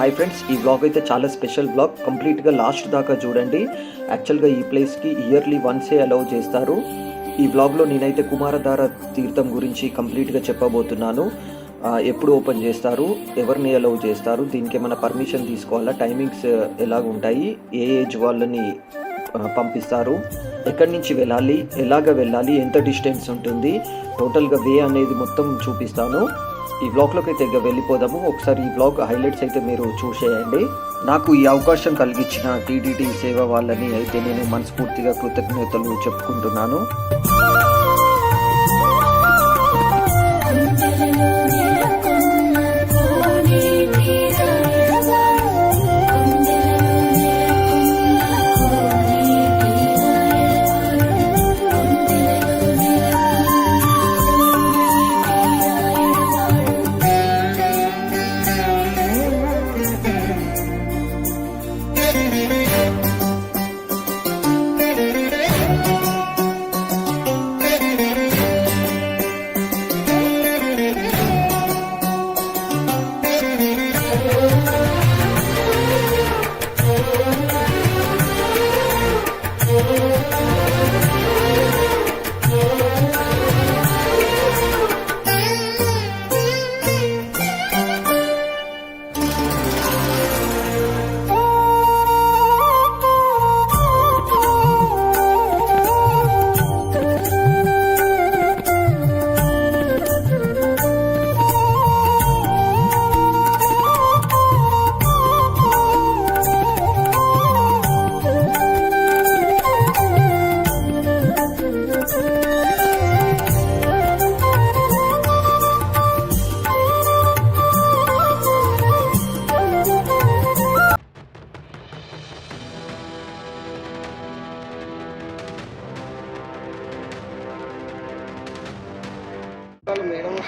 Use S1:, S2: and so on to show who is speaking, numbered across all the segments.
S1: Hi friends ఈ blog అయితే చాలా స్పెషల్ బ్లాగ్ కంప్లీట్గా లాస్ట్ దాకా చూడండి. యాక్చువల్గా ఈ ప్లేస్కి ఇయర్లీ వన్సే అలౌ చేస్తారు. ఈ బ్లాగ్లో నేనైతే కుమారధార తీర్థం గురించి కంప్లీట్గా చెప్పబోతున్నాను. ఎప్పుడు ఓపెన్ చేస్తారు ఎవరిని అలౌ చేస్తారు దీనికి ఏమైనా పర్మిషన్ తీసుకోవాలా టైమింగ్స్ ఎలాగ ఉంటాయి ఏ ఏజ్ వాళ్ళని పంపిస్తారు ఎక్కడి నుంచి వెళ్ళాలి ఎలాగ వెళ్ళాలి ఎంత డిస్టెన్స్ ఉంటుంది టోటల్గా వే అనేది మొత్తం చూపిస్తాను. ఈ బ్లాగ్లోకి అయితే వెళ్ళిపోదాము. ఒకసారి ఈ బ్లాగ్ హైలైట్స్ అయితే మీరు చూసేయండి. నాకు ఈ అవకాశం కలిగించిన టీడీటీ సేవ వాళ్ళని అయితే నేను మనస్ఫూర్తిగా కృతజ్ఞతలు చెప్పుకుంటున్నాను.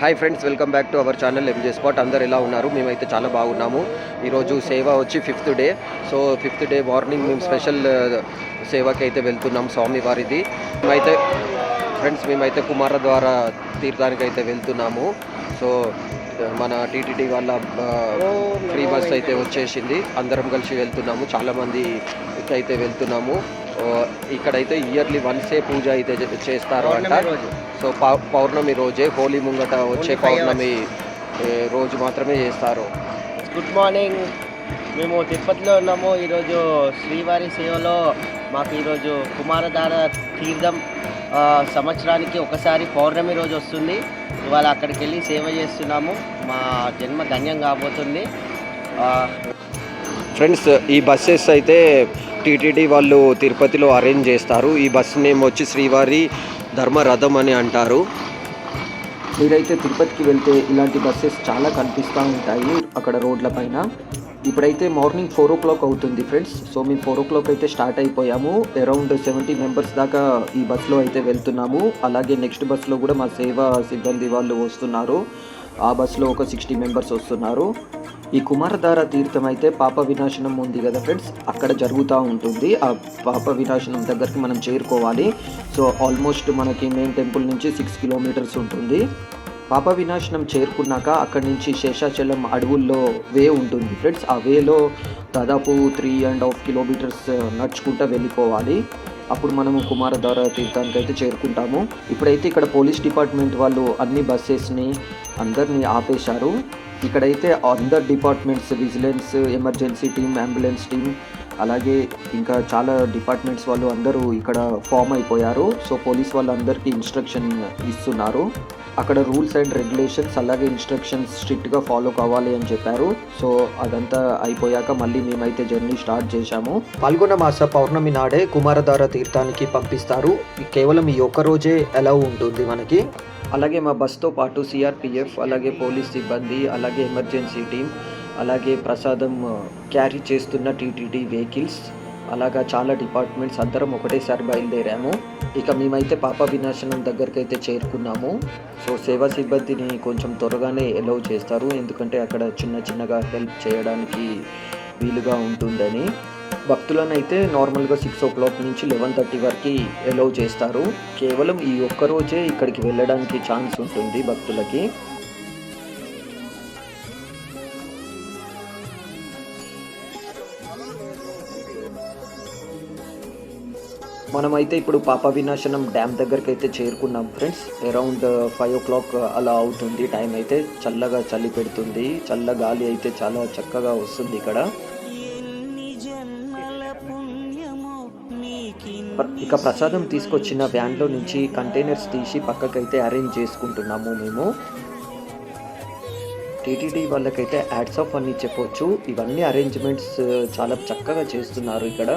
S1: Hi friends welcome back to our channel MJ spot అందరు ఎలా ఉన్నారు? మేమైతే చాలా బాగున్నాము. ఈరోజు సేవ వచ్చి fifth day so fifth day morning మేము స్పెషల్ సేవకి అయితే వెళ్తున్నాం స్వామివారిది. మేమైతే ఫ్రెండ్స్ మేమైతే కుమార ద్వారా తీర్థానికి అయితే వెళ్తున్నాము. సో మన టీటీడీ వాళ్ళ uh, ఫ్రీ బస్ అయితే వచ్చేసింది. అందరం కలిసి వెళ్తున్నాము. చాలామంది అయితే వెళ్తున్నాము. ఇక్కడైతే ఇయర్లీ వన్సే పూజ అయితే చేస్తారు అంట. సో పౌ- పౌర్ణమి రోజే హోలీ ముంగట వచ్చే పౌర్ణమి రోజు మాత్రమే చేస్తారు.
S2: గుడ్ మార్నింగ్ మేము తిరుపతిలో ఉన్నాము. ఈరోజు శ్రీవారి సేవలో మాకు ఈరోజు కుమారధార తీర్థం సంవత్సరానికి ఒకసారి పౌర్ణమి రోజు వస్తుంది. ఇవాళ అక్కడికి వెళ్ళి సేవ చేస్తున్నాము. మా జన్మ ధన్యం కాబోతుంది.
S1: ఫ్రెండ్స్ ఈ బస్సెస్ అయితే టీటీడీ వాళ్ళు తిరుపతిలో అరేంజ్ చేస్తారు. ఈ బస్ నేమ్ వచ్చి శ్రీవారి ధర్మరథం అని అంటారు. మీరైతే తిరుపతికి వెళ్తే ఇలాంటి బస్సెస్ చాలా కనిపిస్తూ ఉంటాయి అక్కడ రోడ్ల పైన. ఇప్పుడైతే మార్నింగ్ ఫోర్ ఓ క్లాక్ అవుతుంది ఫ్రెండ్స్ సో మేము ఫోర్ ఓ క్లాక్ అయితే స్టార్ట్ అయిపోయాము. అరౌండ్ సెవెంటీ మెంబర్స్ దాకా ఈ బస్సులో అయితే వెళ్తున్నాము. అలాగే నెక్స్ట్ బస్సులో కూడా మా సేవా సిబ్బంది వాళ్ళు వస్తున్నారు. ఆ బస్సులో ఒక సిక్స్టీ మెంబర్స్ వస్తున్నారు. ఈ కుమారధార తీర్థం అయితే పాప వినాశనం ఉంది కదా ఫ్రెండ్స్? అక్కడ జరుగుతూ ఉంటుంది. ఆ పాప వినాశనం దగ్గరికి మనం చేరుకోవాలి. సో ఆల్మోస్ట్ మనకి మెయిన్ టెంపుల్ నుంచి సిక్స్ కిలోమీటర్స్ ఉంటుంది. పాప వినాశనం చేరుకున్నాక అక్కడి నుంచి శేషాచలం అడవుల్లో వే ఉంటుంది ఫ్రెండ్స్. ఆ వేలో దాదాపు త్రీ అండ్ హాఫ్ కిలోమీటర్స్ నడుచుకుంటూ వెళ్ళిపోవాలి. అప్పుడు మనము కుమారధార తీర్థానికి అయితే చేరుకుంటాము. ఇప్పుడైతే ఇక్కడ పోలీస్ డిపార్ట్మెంట్ వాళ్ళు అన్ని బస్సెస్ని అందరినీ ఆపేశారు. ఇక్కడైతే అందర్ departments vigilance emergency team ambulance team అలాగే ఇంకా చాలా డిపార్ట్మెంట్స్ వాళ్ళు అందరూ ఇక్కడ ఫామ్ అయిపోయారు. సో పోలీస్ వాళ్ళందరికీ ఇన్స్ట్రక్షన్ ఇస్తున్నారు. అక్కడ రూల్స్ అండ్ రెగ్యులేషన్స్ అలాగే ఇన్స్ట్రక్షన్స్ స్ట్రిక్ట్గా ఫాలో కావాలి అని చెప్పారు. సో అదంతా అయిపోయాక మళ్ళీ మేమైతే జర్నీ స్టార్ట్ చేశాము. పాల్గొన మాస పౌర్ణమి నాడే కుమారధార తీర్థానికి పంపిస్తారు. కేవలం ఈ ఒక్క రోజే ఎలా ఉంటుంది మనకి. అలాగే మా బస్తో పాటు సిఆర్పిఎఫ్ అలాగే పోలీస్ సిబ్బంది అలాగే ఎమర్జెన్సీ టీం అలాగే ప్రసాదం క్యారీ చేస్తున్న టీటీడీ వెహికల్స్ అలాగా చాలా డిపార్ట్మెంట్స్ అందరం ఒకటేసారి బయలుదేరాము. ఇక మేమైతే పాప వినాశనం దగ్గరికి అయితే చేరుకున్నాము. సో సేవా సిబ్బందిని కొంచెం త్వరగానే ఎలవ్ చేస్తారు. ఎందుకంటే అక్కడ చిన్న చిన్నగా హెల్ప్ చేయడానికి వీలుగా ఉంటుందని. భక్తులను అయితే నార్మల్గా సిక్స్ ఓ క్లాక్ నుంచి లెవెన్ థర్టీ వరకు ఎలవ్ చేస్తారు. కేవలం ఈ ఒక్క రోజే ఇక్కడికి వెళ్ళడానికి ఛాన్స్ ఉంటుంది భక్తులకి. మనమైతే ఇప్పుడు పాప వినాశనం డ్యామ్ దగ్గరికి అయితే చేరుకున్నాం friends. Around five o'clock అలా అవుతుంది. టైం అయితే చల్లగా చలి పెడుతుంది. చల్ల గాలి అయితే చాలా చక్కగా వస్తుంది ఇక్కడ. ఇక ప్రసాదం తీసుకొచ్చిన వ్యాన్లో నుంచి కంటైనర్స్ తీసి పక్కకైతే అరేంజ్ చేసుకుంటున్నాము మేము. టీటీడీ వాళ్ళకైతే యాడ్స్ ఆఫ్ అని చెప్పొచ్చు. ఇవన్నీ అరేంజ్మెంట్స్ చాలా చక్కగా చేస్తున్నారు ఇక్కడ.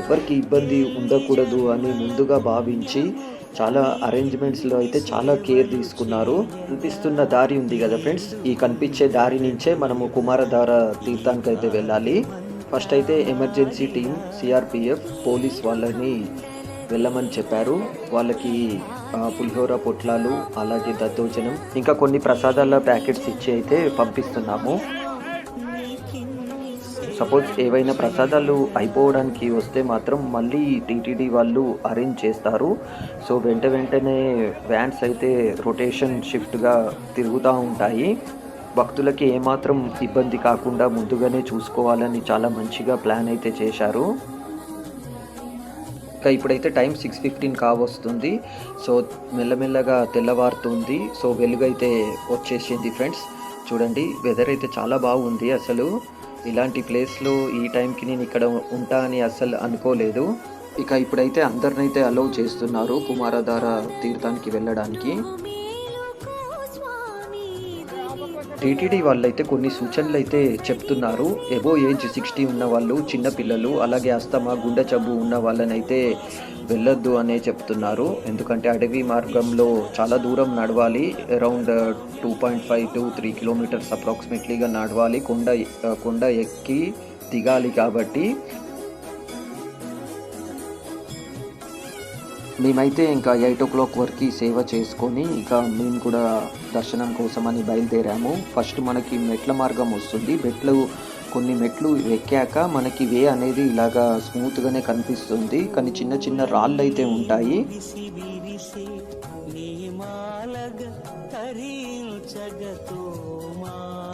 S1: ఎవరికి ఇబ్బంది ఉండకూడదు అని ముందుగా భావించి చాలా అరేంజ్మెంట్స్లో అయితే చాలా కేర్ తీసుకున్నారు. కనిపిస్తున్న దారి ఉంది కదా ఫ్రెండ్స్? ఈ కనిపించే దారి నుంచే మనము కుమారధార తీర్థానికి అయితే వెళ్ళాలి. ఫస్ట్ అయితే ఎమర్జెన్సీ టీం సిఆర్పిఎఫ్ పోలీస్ వాళ్ళని వెళ్ళమని చెప్పారు. వాళ్ళకి పులిహోర పొట్లాలు అలాగే దద్దోజనం ఇంకా కొన్ని ప్రసాదాల ప్యాకెట్స్ ఇచ్చి అయితే పంపిస్తున్నాము. సపోజ్ ఏవైనా ప్రసాదాలు అయిపోవడానికి వస్తే మాత్రం మళ్ళీ టీటీడీ వాళ్ళు అరేంజ్ చేస్తారు. సో వెంట వెంటనే వ్యాన్స్ అయితే రొటేషన్ షిఫ్ట్గా తిరుగుతూ ఉంటాయి. భక్తులకి ఏమాత్రం ఇబ్బంది కాకుండా ముందుగానే చూసుకోవాలని చాలా మంచిగా ప్లాన్ అయితే చేశారు. ఇంకా ఇప్పుడైతే టైం సిక్స్ ఫిఫ్టీన్ కావస్తుంది. సో మెల్లమెల్లగా తెల్లవారుతుంది. సో వెలుగైతే వచ్చేసింది ఫ్రెండ్స్. చూడండి వెదర్ అయితే చాలా బాగుంది అసలు. ఇలాంటి ప్లేస్లో ఈ టైంకి నేను ఇక్కడ ఉంటా అని అసలు అనుకోలేదు. ఇక ఇప్పుడైతే అందరినైతే అలౌ చేస్తున్నారు కుమారధార తీర్థానికి వెళ్ళడానికి. టీటీడీ వాళ్ళైతే కొన్ని సూచనలు అయితే చెప్తున్నారు. ఎబో ఏజ్ సిక్స్టీ ఉన్న వాళ్ళు చిన్న పిల్లలు అలాగే అస్తమా గుండె జబ్బు ఉన్న వాళ్ళనైతే వెళ్ళొద్దు అనే చెప్తున్నారు. ఎందుకంటే అడవి మార్గంలో చాలా దూరం నడవాలి. Around two point five to three kilometres అప్రాక్సిమేట్లీగా నడవాలి. కొండ కొండ ఎక్కి దిగాలి కాబట్టి మేమైతే ఇంకా ఎయిట్ ఓ క్లాక్ వరకు సేవ చేసుకొని ఇక మేము కూడా దర్శనం కోసమని బయలుదేరాము. ఫస్ట్ మనకి మెట్ల మార్గం వస్తుంది. మెట్లు కొన్ని మెట్లు ఎక్కాక మనకి వే అనేది ఇలాగా స్మూత్గానే కనిపిస్తుంది. కానీ చిన్న చిన్న రాళ్ళు అయితే ఉంటాయి.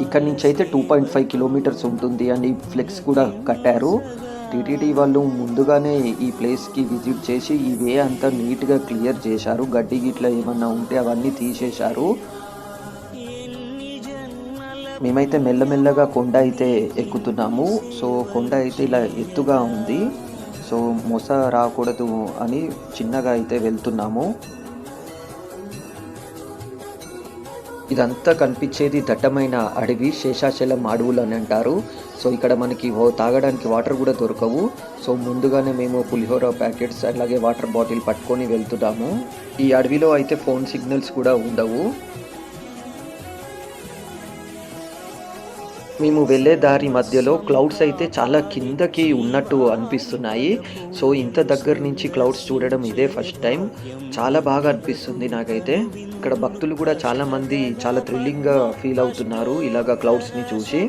S1: ఇక్కడ నుంచి అయితే టూ పాయింట్ ఫైవ్ కిలోమీటర్స్ ఉంటుంది అని ఫ్లెక్స్ కూడా కట్టారు. టీటీడీ వాళ్ళు ముందుగానే ఈ ప్లేస్కి విజిట్ చేసి ఈ వే అంతా నీట్గా క్లియర్ చేశారు. గడ్డి గిట్ల ఏమన్నా ఉంటే అవన్నీ తీసేశారు. మేమైతే మెల్లమెల్లగా కొండ అయితే ఎక్కుతున్నాము. సో కొండ అయితే ఇలా ఎత్తుగా ఉంది. సో మొస రాకూడదు అని చిన్నగా అయితే వెళ్తున్నాము. ఇదంతా కనిపించేది దట్టమైన అడవి శేషాచలం అడవులు అని అంటారు. సో ఇక్కడ మనకి తాగడానికి వాటర్ కూడా దొరకవు. సో ముందుగానే మేము పులిహోర ప్యాకెట్స్ అలాగే వాటర్ బాటిల్ పట్టుకొని వెళ్తున్నాము. ఈ అడవిలో అయితే ఫోన్ సిగ్నల్స్ కూడా ఉండవు. మేము వెళ్ళే దారి మధ్యలో క్లౌడ్స్ అయితే చాలా కిందకి ఉన్నట్టు అనిపిస్తున్నాయి. సో ఇంత దగ్గర నుంచి క్లౌడ్స్ చూడడం ఇదే ఫస్ట్ టైం. చాలా బాగా అనిపిస్తుంది నాకైతే. ఇక్కడ భక్తులు కూడా చాలామంది చాలా థ్రిల్లింగ్గా ఫీల్ అవుతున్నారు ఇలాగా క్లౌడ్స్ని చూసి.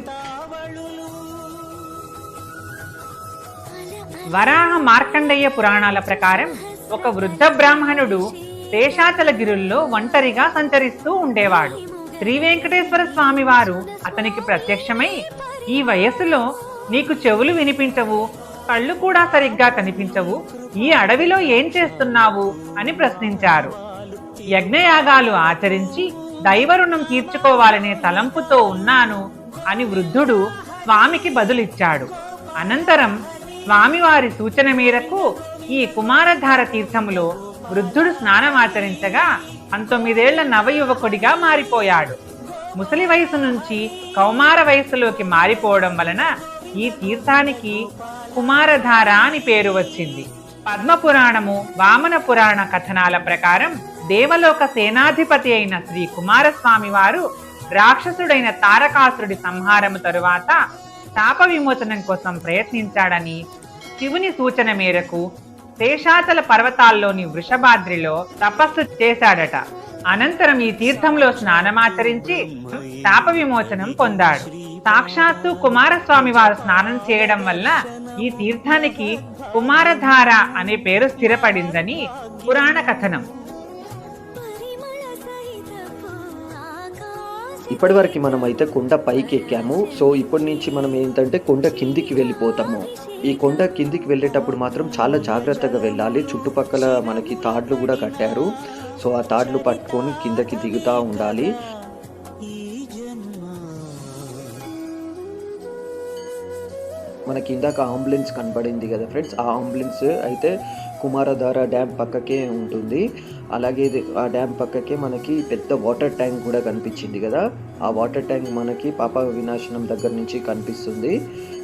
S3: వరాహ మార్కండేయ పురాణాల ప్రకారం ఒక వృద్ధ బ్రాహ్మణుడు శేషాచలగిరుల్లో ఒంటరిగా సంచరిస్తూ ఉండేవాడు. శ్రీ వెంకటేశ్వర స్వామి వారు అతనికి ప్రత్యక్షమై ఈ వయస్సులో నీకు చెవులు వినిపించవు కళ్ళు కూడా సరిగ్గా కనిపించవు ఈ అడవిలో ఏం చేస్తున్నావు? అని ప్రశ్నించారు. యజ్ఞయాగాలు ఆచరించి దైవరుణం తీర్చుకోవాలనే తలంపుతో ఉన్నాను అని వృద్ధుడు స్వామికి బదులిచ్చాడు. అనంతరం స్వామివారి సూచన మేరకు ఈ కుమారధార తీర్థములో వృద్ధుడు స్నానమాచరించగా పంతొమ్మిదేళ్ళ నవయువకుడిగా మారిపోయాడు. ముసలి వయసు నుంచి కౌమార వయసులోకి మారిపోవడం వలన ఈ తీర్థానికి కుమారధార అని పేరు వచ్చింది. పద్మపురాణము వామన పురాణ కథనాల ప్రకారం దేవలోక సేనాధిపతి అయిన శ్రీ కుమారస్వామి వారు రాక్షసుడైన తారకాసురుడి సంహారము తరువాత శాప విమోచనం కోసం ప్రయత్నించాడని శివుని సూచన మేరకు శేషాచల పర్వతాల్లోని వృషభాద్రిలో తపస్సు చేశాడట. అనంతరం ఈ తీర్థంలో స్నానమాచరించి శాప విమోచనం పొందాడు. సాక్షాత్తు కుమారస్వామి వారు స్నానం చేయడం వల్ల ఈ తీర్థానికి కుమారధార అనే పేరు స్థిరపడిందని పురాణ కథనం.
S1: ఇప్పటివరకు మనం అయితే కొండ పైకి ఎక్కాము సో ఇప్పటి నుంచి మనం ఏంటంటే కొండ కిందికి వెళ్ళిపోతాము. ఈ కొండ కిందికి వెళ్ళేటప్పుడు మాత్రం చాలా జాగ్రత్తగా వెళ్ళాలి. చుట్టుపక్కల మనకి తాడ్లు కూడా కట్టారు. సో ఆ తాడ్లు పట్టుకొని కిందకి దిగుతూ ఉండాలి. మనకి ఇందాక అంబులెన్స్ కనబడింది కదా ఫ్రెండ్స్. ఆ అంబులెన్స్ అయితే కుమారధార డ్యామ్ పక్కకే ఉంటుంది. అలాగే ఆ డ్యామ్ పక్కకే మనకి పెద్ద వాటర్ ట్యాంక్ కూడా కనిపించింది కదా. ఆ వాటర్ ట్యాంక్ మనకి పాప వినాశనం దగ్గర నుంచి కనిపిస్తుంది.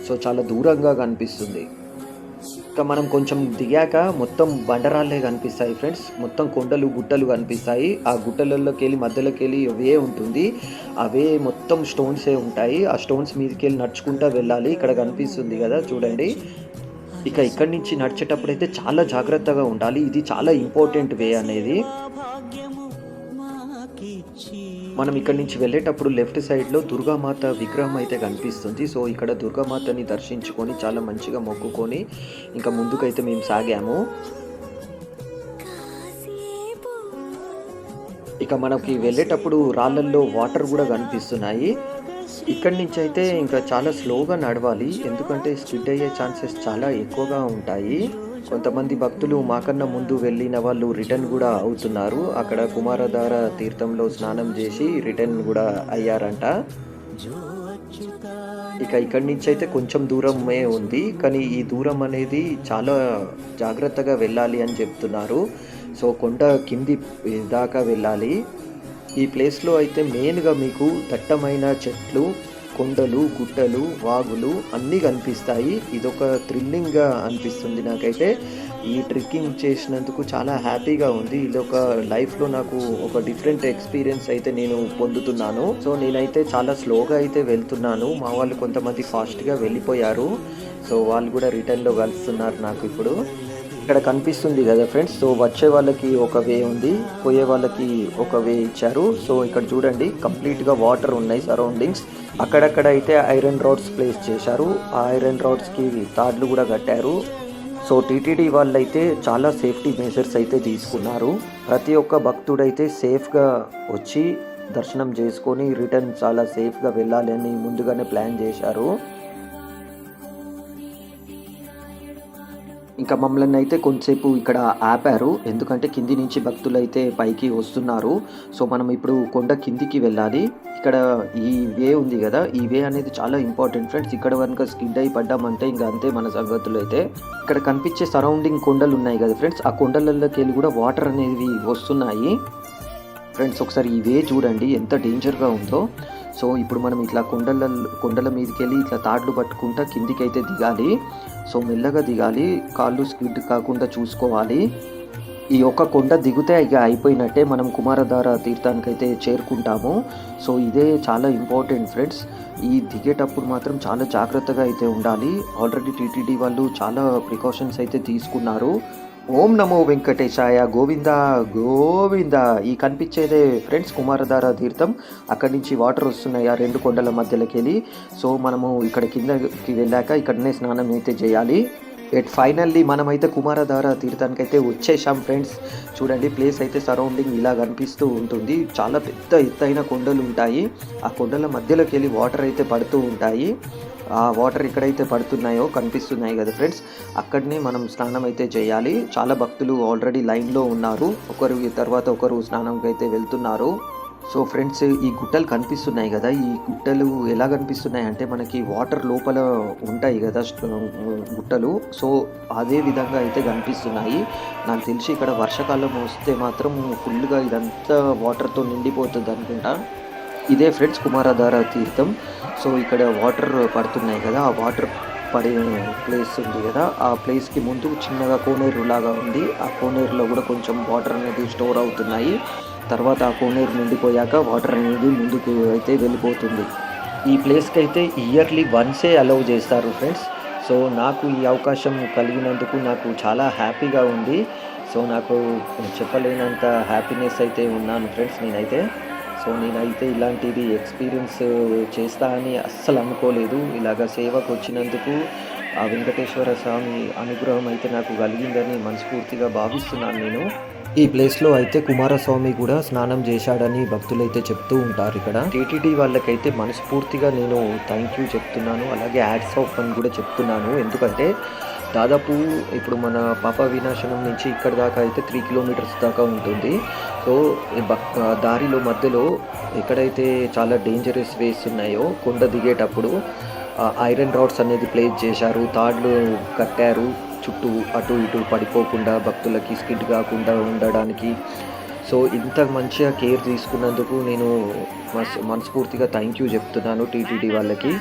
S1: సో చాలా దూరంగా కనిపిస్తుంది. ఇంకా మనం కొంచెం దిగాక మొత్తం బండరాళ్ళే కనిపిస్తాయి ఫ్రెండ్స్. మొత్తం కొండలు గుట్టలు కనిపిస్తాయి. ఆ గుట్టలలోకి వెళ్ళి మధ్యలోకి వెళ్ళి అవే ఉంటుంది. అవే మొత్తం స్టోన్సే ఉంటాయి. ఆ స్టోన్స్ మీదకి వెళ్ళి నడుచుకుంటూ వెళ్ళాలి. ఇక్కడ కనిపిస్తుంది కదా చూడండి. ఇక ఇక్కడి నుంచి నడిచేటప్పుడు అయితే చాలా జాగ్రత్తగా ఉండాలి. ఇది చాలా ఇంపార్టెంట్ వే అనేది. మనం ఇక్కడి నుంచి వెళ్ళేటప్పుడు లెఫ్ట్ సైడ్లో దుర్గామాత విగ్రహం అయితే కనిపిస్తుంది. సో ఇక్కడ దుర్గామాతని దర్శించుకొని చాలా మంచిగా మొక్కుకొని ఇంకా ముందుకైతే మేము సాగాము. ఇక మనకి వెళ్ళేటప్పుడు రాళ్ళల్లో వాటర్ కూడా కనిపిస్తున్నాయి. ఇక్కడి నుంచి అయితే ఇంకా చాలా స్లోగా నడవాలి. ఎందుకంటే స్కిడ్ అయ్యే ఛాన్సెస్ చాలా ఎక్కువగా ఉంటాయి. కొంతమంది భక్తులు మాకన్నా ముందు వెళ్ళిన వాళ్ళు రిటర్న్ కూడా అవుతున్నారు. అక్కడ కుమారధార తీర్థంలో స్నానం చేసి రిటర్న్ కూడా అయ్యారంట. ఇక ఇక్కడి నుంచి అయితే కొంచెం దూరమే ఉంది. కానీ ఈ దూరం అనేది చాలా జాగ్రత్తగా వెళ్ళాలి అని చెప్తున్నారు. సో కొండ కింది దాకా వెళ్ళాలి. ఈ ప్లేస్లో అయితే మెయిన్గా మీకు దట్టమైన చెట్లు కొండలు గుట్టలు వాగులు అన్నీ కనిపిస్తాయి. ఇదొక థ్రిల్లింగ్గా అనిపిస్తుంది నాకైతే. ఈ ట్రెక్కింగ్ చేసినందుకు చాలా హ్యాపీగా ఉంది. ఇది ఒక లైఫ్లో నాకు ఒక డిఫరెంట్ ఎక్స్పీరియన్స్ అయితే నేను పొందుతున్నాను. సో నేనైతే చాలా స్లోగా అయితే వెళ్తున్నాను. మా వాళ్ళు కొంతమంది ఫాస్ట్గా వెళ్ళిపోయారు. సో వాళ్ళు కూడా రిటర్న్లో కలుస్తున్నారు నాకు ఇప్పుడు. ఇక్కడ కనిపిస్తుంది కదా ఫ్రెండ్స్ సో వచ్చే వాళ్ళకి ఒక వే ఉంది. పోయే వాళ్ళకి ఒక వే ఇచ్చారు. సో ఇక్కడ చూడండి కంప్లీట్గా వాటర్ ఉన్నాయి సరౌండింగ్స్ అక్కడక్కడ అయితే ఐరన్ రాడ్స్ ప్లేస్ చేశారు. ఆ ఐరన్ రాడ్స్కి తాడ్లు కూడా కట్టారు. సో టీటీడీ వాళ్ళు అయితే చాలా సేఫ్టీ మెజర్స్ అయితే తీసుకున్నారు. ప్రతి ఒక్క భక్తుడైతే సేఫ్గా వచ్చి దర్శనం చేసుకొని రిటర్న్ చాలా సేఫ్గా వెళ్ళాలి అని ముందుగానే ప్లాన్ చేశారు. ఇంకా మమ్మల్ని అయితే కొంతసేపు ఇక్కడ ఆపారు. ఎందుకంటే కింది నుంచి భక్తులు అయితే పైకి వస్తున్నారు. సో మనం ఇప్పుడు కొండ కిందికి వెళ్ళాలి. ఇక్కడ ఈ వే ఉంది కదా. ఈ వే అనేది చాలా ఇంపార్టెంట్ ఫ్రెండ్స్. ఇక్కడ కనుక స్కిడ్ అయి పడ్డామంటే ఇంకా అంతే మన సంగతులు అయితే. ఇక్కడ కనిపించే సరౌండింగ్ కొండలు ఉన్నాయి కదా ఫ్రెండ్స్. ఆ కొండలలోకి వెళ్ళి కూడా వాటర్ అనేవి వస్తున్నాయి. ఫ్రెండ్స్ ఒకసారి ఈ వే చూడండి. ఎంత డేంజర్గా ఉందో. సో ఇప్పుడు మనం ఇట్లా కొండల కొండల మీదకి వెళ్ళి ఇట్లా తాడ్లు పట్టుకుంటా కిందికి అయితే దిగాలి. సో మెల్లగా దిగాలి. కాళ్ళు స్కిడ్ కాకుండా చూసుకోవాలి. ఈ ఒక్క కొండ దిగితే ఇక అయిపోయినట్టే మనం కుమారధార తీర్థానికి అయితే చేరుకుంటాము. సో ఇదే చాలా ఇంపార్టెంట్ ఫ్రెండ్స్. ఈ దిగేటప్పుడు మాత్రం చాలా జాగ్రత్తగా అయితే ఉండాలి. ఆల్రెడీ టీటీడీ వాళ్ళు చాలా ప్రికాషన్స్ అయితే తీసుకున్నారు. ఓం నమో వెంకటేశాయ గోవింద గోవింద. ఈ కనిపించేదే ఫ్రెండ్స్ కుమారధార తీర్థం. అక్కడి నుంచి వాటర్ వస్తున్నాయి ఆ రెండు కొండల మధ్యలోకి వెళ్ళి సో మనము ఇక్కడ కిందకి వెళ్ళాక ఇక్కడనే స్నానం అయితే చేయాలి. ఎట్ ఫైనల్లీ మనమైతే కుమారధార తీర్థానికి అయితే వచ్చేసాం ఫ్రెండ్స్. చూడండి ప్లేస్ అయితే సరౌండింగ్ ఇలా కనిపిస్తూ ఉంటుంది. చాలా పెద్ద ఎత్తైన కొండలు ఉంటాయి. ఆ కొండల మధ్యలోకి వెళ్ళి వాటర్ అయితే పడుతూ ఉంటాయి. ఆ వాటర్ ఎక్కడైతే పడుతున్నాయో కనిపిస్తున్నాయి కదా ఫ్రెండ్స్. అక్కడనే మనం స్నానం అయితే చేయాలి. చాలా భక్తులు ఆల్రెడీ లైన్లో ఉన్నారు. ఒకరు తర్వాత ఒకరు స్నానంకి అయితే వెళ్తున్నారు. సో ఫ్రెండ్స్ ఈ గుట్టలు కనిపిస్తున్నాయి కదా. ఈ గుట్టలు ఎలా కనిపిస్తున్నాయి అంటే మనకి వాటర్ లోపల ఉంటాయి కదా గుట్టలు. సో అదే విధంగా అయితే కనిపిస్తున్నాయి. నాకు తెలిసి ఇక్కడ వర్షాకాలం వస్తే మాత్రం ఫుల్గా ఇదంతా వాటర్తో నిండిపోతుంది అనుకుంటా. ఇదే ఫ్రెండ్స్ కుమారధార తీర్థం. సో ఇక్కడ వాటర్ పడుతున్నాయి కదా ఆ వాటర్ పడే ప్లేస్ ఉంది కదా ఆ ప్లేస్కి ముందు చిన్నగా కోనేరు లాగా ఉంది. ఆ కోనేరులో కూడా కొంచెం వాటర్ అనేది స్టోర్ అవుతున్నాయి. తర్వాత ఆ కోనేరు నిండిపోయాక వాటర్ అనేది ముందుకు అయితే వెళ్ళిపోతుంది. ఈ ప్లేస్కి అయితే ఇయర్లీ వన్సే అలౌ చేస్తారు ఫ్రెండ్స్. సో నాకు ఈ అవకాశం కలిగినందుకు నాకు చాలా హ్యాపీగా ఉంది. సో నాకు చెప్పలేనంత హ్యాపీనెస్ అయితే ఉన్నాను ఫ్రెండ్స్ నేనైతే. సో నేనైతే ఇలాంటిది ఎక్స్పీరియన్స్ చేస్తా అని అస్సలు అనుకోలేదు. ఇలాగ సేవకు వచ్చినందుకు ఆ వెంకటేశ్వర స్వామి అనుగ్రహం అయితే నాకు కలిగిందని మనస్ఫూర్తిగా భావిస్తున్నాను నేను. ఈ ప్లేస్లో అయితే కుమారస్వామి కూడా స్నానం చేశాడని భక్తులైతే చెప్తూ ఉంటారు ఇక్కడ. టీటీడీ వాళ్ళకైతే మనస్ఫూర్తిగా నేను థ్యాంక్ యూ చెప్తున్నాను. అలాగే యాడ్స్ ఆఫ్ అని కూడా చెప్తున్నాను. ఎందుకంటే దాదాపు ఇప్పుడు మన పాప వినాశనం నుంచి ఇక్కడ దాకా అయితే త్రీ కిలోమీటర్స్ దాకా ఉంటుంది. సో దారిలో మధ్యలో ఎక్కడైతే చాలా డేంజరస్ వేస్ ఉన్నాయో కొండ దిగేటప్పుడు ఐరన్ రాడ్స్ అనేది ప్లేస్ చేశారు. తాడ్లు కట్టారు. చుట్టూ అటు ఇటు పడిపోకుండా భక్తులకి స్కిడ్ కాకుండా ఉండడానికి సో ఇంత మంచిగా కేర్ తీసుకున్నందుకు నేను మనస్- మనస్ఫూర్తిగా థ్యాంక్ యూ చెప్తున్నాను టీటీడీ వాళ్ళకి.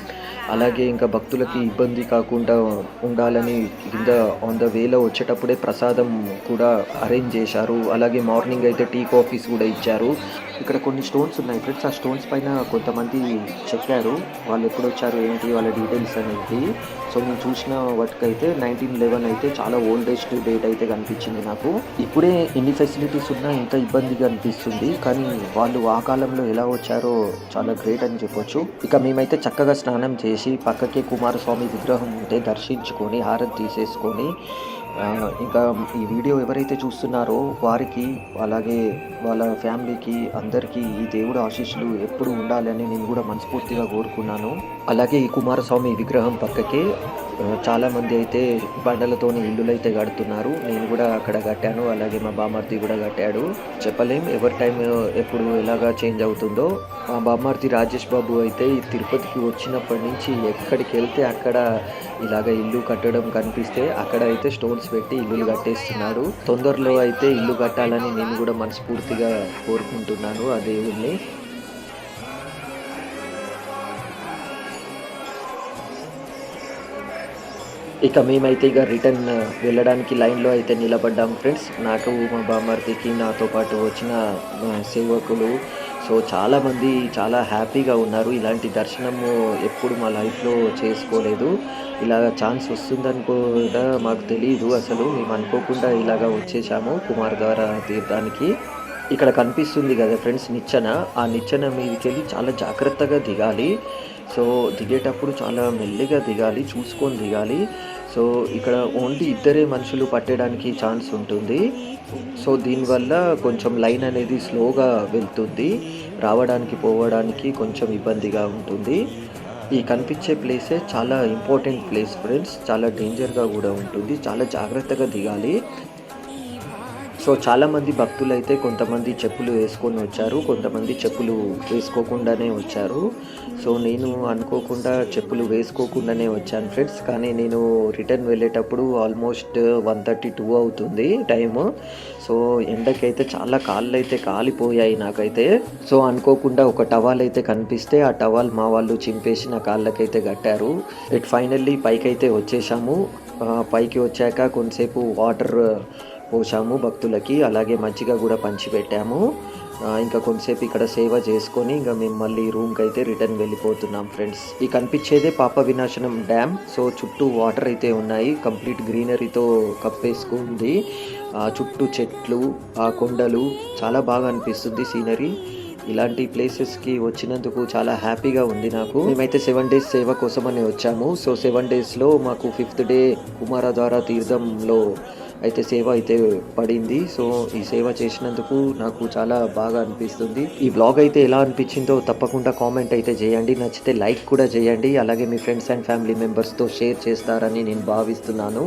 S1: అలాగే ఇంకా భక్తులకి ఇబ్బంది కాకుండా ఉండాలని కింద ఆన్ ద వేలో వచ్చేటప్పుడే ప్రసాదం కూడా అరేంజ్ చేశారు. అలాగే మార్నింగ్ అయితే టీ కాఫీస్ కూడా ఇచ్చారు. ఇక్కడ కొన్ని స్టోన్స్ ఉన్నాయి ఫ్రెండ్స్ ఆ స్టోన్స్ పైన కొంతమంది చెప్పారు వాళ్ళు ఎప్పుడు వచ్చారు ఏంటి వాళ్ళ డీటెయిల్స్ అనేది. సో నేను చూసిన వాటికైతే నైన్టీన్ లెవెన్ అయితే చాలా ఓల్డెస్ట్ డేట్ అయితే కనిపించింది నాకు. ఇప్పుడే ఎన్ని ఫెసిలిటీస్ ఉన్నా ఇంత ఇబ్బందిగా అనిపిస్తుంది. కానీ వాళ్ళు ఆ కాలంలో ఎలా వచ్చారో చాలా గ్రేట్ అని చెప్పొచ్చు. ఇక మేమైతే చక్కగా స్నానం చేసి పక్కకే కుమారస్వామి విగ్రహం ఉంటే దర్శించుకొని హారతి తీసేసుకొని ఇంకా ఈ వీడియో ఎవరైతే చూస్తున్నారో వారికి అలాగే వాళ్ళ ఫ్యామిలీకి అందరికీ ఈ దేవుడు ఆశీస్సులు ఎప్పుడు ఉండాలని నేను కూడా మనస్ఫూర్తిగా కోరుకున్నాను. అలాగే ఈ కుమారస్వామి విగ్రహం పక్కకే చాలామంది అయితే బండలతోని ఇల్లులు అయితే కడుతున్నారు. నేను కూడా అక్కడ కట్టాను. అలాగే మా బామర్ది కూడా కట్టాడు. చెప్పలేం ఎవరి టైం ఎప్పుడు ఎలాగా చేంజ్ అవుతుందో. మా బామర్ది రాజేష్ బాబు అయితే ఈ తిరుపతికి వచ్చినప్పటి నుంచి ఎక్కడికి వెళ్తే అక్కడ ఇలాగ ఇల్లు కట్టడం కనిపిస్తే అక్కడ అయితే స్టోన్స్ పెట్టి ఇల్లు కట్టేస్తున్నారు తొందరలో అయితే ఇల్లు కట్టాలని నేను కూడా మనస్ఫూర్తిగా కోరుకుంటున్నాను. ఆ దేవుణ్ణి ఇక మేమైతే ఇక రిటర్న్ వెళ్ళడానికి లైన్లో అయితే నిలబడ్డాం ఫ్రెండ్స్ నాకు మా బామ్మర్దికి నాతో పాటు వచ్చిన సేవకులు. సో చాలామంది చాలా హ్యాపీగా ఉన్నారు. ఇలాంటి దర్శనము ఎప్పుడు మా లైఫ్లో చేసుకోలేదు. ఇలా ఛాన్స్ వస్తుందని కూడా మాకు తెలియదు అసలు. మేము అనుకోకుండా ఇలాగ వచ్చేసాము కుమార్ ద్వారా తీర్థానికి. ఇక్కడ కనిపిస్తుంది కదా ఫ్రెండ్స్ నిచ్చెన. ఆ నిచ్చెన మీదకి వెళ్ళి చాలా జాగ్రత్తగా దిగాలి. సో దిగేటప్పుడు చాలా మెల్లిగా దిగాలి చూసుకొని దిగాలి. సో ఇక్కడ ఓన్లీ ఇద్దరే మనుషులు పట్టడానికి ఛాన్స్ ఉంటుంది. సో దీనివల్ల కొంచెం లైన్ అనేది స్లోగా వెళ్తుంది. రావడానికి పోవడానికి కొంచెం ఇబ్బందిగా ఉంటుంది. ఈ కనిపించే ప్లేసే చాలా ఇంపార్టెంట్ ప్లేస్ ఫ్రెండ్స్. చాలా డేంజర్గా కూడా ఉంటుంది. చాలా జాగ్రత్తగా దిగాలి. సో చాలామంది భక్తులు అయితే కొంతమంది చెప్పులు వేసుకొని వచ్చారు కొంతమంది చెప్పులు వేసుకోకుండానే వచ్చారు. సో నేను అనుకోకుండా చెప్పులు వేసుకోకుండానే వచ్చాను ఫ్రెండ్స్. కానీ నేను రిటర్న్ వెళ్ళేటప్పుడు ఆల్మోస్ట్ వన్ థర్టీ టూ అవుతుంది టైము. సో ఎండకైతే చాలా కాళ్ళు అయితే కాలిపోయాయి నాకైతే. సో అనుకోకుండా ఒక టవాల్ అయితే కనిపిస్తే ఆ టవాల్ మా వాళ్ళు చింపేసి నా కాళ్ళకైతే కట్టారు. ఇట్ ఫైనల్లీ పైకి అయితే వచ్చేసాము పైకి వచ్చాక కొంతసేపు వాటర్ పోసాము భక్తులకి. అలాగే మంచిగా కూడా పంచిపెట్టాము ఇంకా కొంతసేపు ఇక్కడ సేవ చేసుకొని ఇంకా మేము మళ్ళీ రూమ్కి అయితే రిటర్న్ వెళ్ళిపోతున్నాం ఫ్రెండ్స్ ఈ కనిపించేదే పాప వినాశనం డ్యామ్ సో చుట్టూ వాటర్ అయితే ఉన్నాయి. కంప్లీట్ గ్రీనరీతో కప్పేసుకుంది. ఆ, చుట్టూ చెట్లు ఆ కొండలు. చాలా బాగా అనిపిస్తుంది సీనరీ ఇలాంటి ప్లేసెస్కి వచ్చినందుకు చాలా హ్యాపీగా ఉంది నాకు. మేమైతే సెవెన్ డేస్ సేవ కోసమని వచ్చాము. సో సెవెన్ డేస్లో మాకు ఫిఫ్త్ డే కుమారధార తీర్థంలో అయితే సేవ అయితే పడింది. సో ఈ సేవ చేసినందుకు నాకు చాలా బాగా అనిపిస్తుంది. ఈ బ్లాగ్ అయితే ఎలా అనిపించిందో తప్పకుండా కామెంట్ అయితే చేయండి. నచ్చితే లైక్ కూడా చేయండి. అలాగే మీ ఫ్రెండ్స్ అండ్ ఫ్యామిలీ మెంబర్స్తో షేర్ చేస్తారని నేను భావిస్తున్నాను.